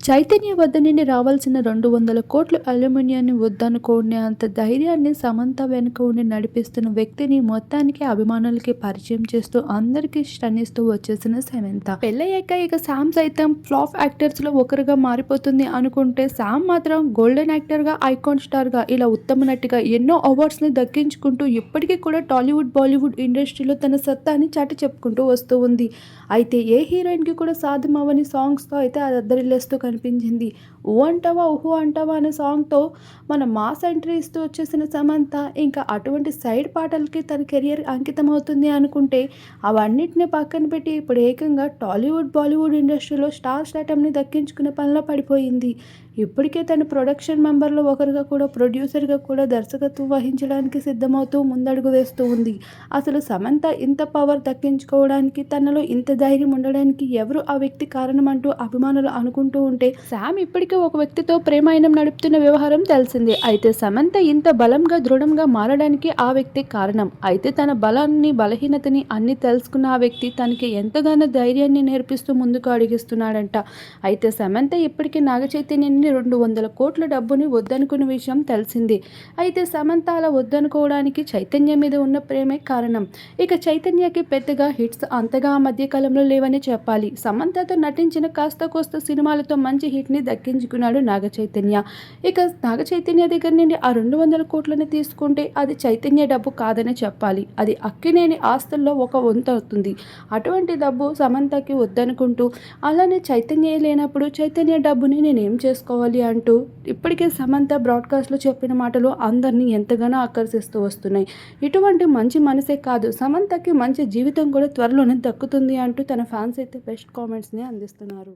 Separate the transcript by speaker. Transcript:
Speaker 1: చైతన్య వద్ద నుండి రావాల్సిన రెండు వందల కోట్ల అల్యూమినియాన్ని వద్దనుకునే అంత ధైర్యాన్ని సమంత వెనుక ఉండి నడిపిస్తున్న వ్యక్తిని మొత్తానికి అభిమానులకి పరిచయం చేస్తూ అందరికీ శ్రనిస్తూ వచ్చేసిన సమంత పెళ్ళయ్యాక ఇక శామ్ సైతం ఫ్లాప్ యాక్టర్స్లో ఒకరుగా మారిపోతుంది అనుకుంటే శామ్ మాత్రం గోల్డెన్ యాక్టర్గా ఐకాన్ స్టార్గా ఇలా ఉత్తమ నటిగా ఎన్నో అవార్డ్స్ని దక్కించుకుంటూ ఇప్పటికీ కూడా టాలీవుడ్ బాలీవుడ్ ఇండస్ట్రీలో తన సత్తాని చాటి చెప్పుకుంటూ వస్తూ ఉంది. అయితే ఏ హీరోయిన్కి కూడా సాధ్యమవని సాంగ్స్తో అయితే అది అద్దరిల్లేస్తూ కనిపించింది ఊ అంటావా ఊహు అంటావా అనే సాంగ్తో మన మాస్ ఎంట్రీ ఇస్తూ వచ్చేసిన సమంత ఇంకా అటువంటి సైడ్ పాటలకి తన కెరియర్ అంకితం అవుతుంది అనుకుంటే అవన్నిటిని పక్కన పెట్టి ఇప్పుడు ఏకంగా టాలీవుడ్ బాలీవుడ్ ఇండస్ట్రీలో స్టార్ స్టాటమ్ని దక్కించుకునే పనిలో పడిపోయింది. ఇప్పటికే తన ప్రొడక్షన్ మెంబర్లో ఒకరుగా కూడా ప్రొడ్యూసర్గా కూడా దర్శకత్వం వహించడానికి సిద్ధమవుతూ ముందడుగు వేస్తూ ఉంది. అసలు సమంత ఇంత పవర్ దక్కించుకోవడానికి తనలో ఇంత ధైర్యం ఉండడానికి ఎవరు ఆ వ్యక్తి కారణం అంటూ అభిమానులు అనుకుంటూ ఉంటే శామ్ ఇప్పటికే ఒక వ్యక్తితో ప్రేమాయణం నడుపుతున్న వ్యవహారం తెలిసిందే. అయితే సమంత ఇంత బలంగా దృఢంగా మారడానికి ఆ వ్యక్తి కారణం. అయితే తన బలాన్ని బలహీనతని అన్ని తెలుసుకున్న ఆ వ్యక్తి తనకి ఎంతగానో ధైర్యాన్ని నేర్పిస్తూ ముందుకు అడిగిస్తున్నాడంట. అయితే సమంత ఇప్పటికీ నాగ చైతన్యాన్ని రెండు వందల కోట్ల డబ్బుని వద్దనుకున్న విషయం తెలిసింది. అయితే సమంత అలా వద్దనుకోవడానికి చైతన్య మీద ఉన్న ప్రేమే కారణం. ఇక చైతన్యకి పెద్దగా హిట్స్ అంతగా ఆ మధ్య కాలంలో లేవని చెప్పాలి. సమంతతో నటించిన కాస్త కోస్త సినిమాలతో మంచి హిట్ని దక్కించుకున్నాడు నాగ చైతన్య. ఇక నాగ చైతన్య దగ్గర నుండి ఆ రెండు వందల కోట్లని తీసుకుంటే అది చైతన్య డబ్బు కాదని చెప్పాలి. అది అక్కినేని ఆస్తుల్లో ఒక వంతు అవుతుంది. అటువంటి డబ్బు సమంతకి వద్దనుకుంటూ అలానే చైతన్య లేనప్పుడు చైతన్య డబ్బుని నేనేం చేసుకోవాలి అంటూ ఇప్పటికే సమంత బ్రాడ్కాస్ట్లో చెప్పిన మాటలు అందరినీ ఎంతగానో ఆకర్షిస్తూ వస్తున్నాయి. ఇటువంటి మంచి మనసే కాదు సమంతకి మంచి జీవితం కూడా త్వరలోనే దక్కుతుంది అంటూ తన ఫ్యాన్స్ అయితే బెస్ట్ కామెంట్స్ని అందిస్తున్నారు.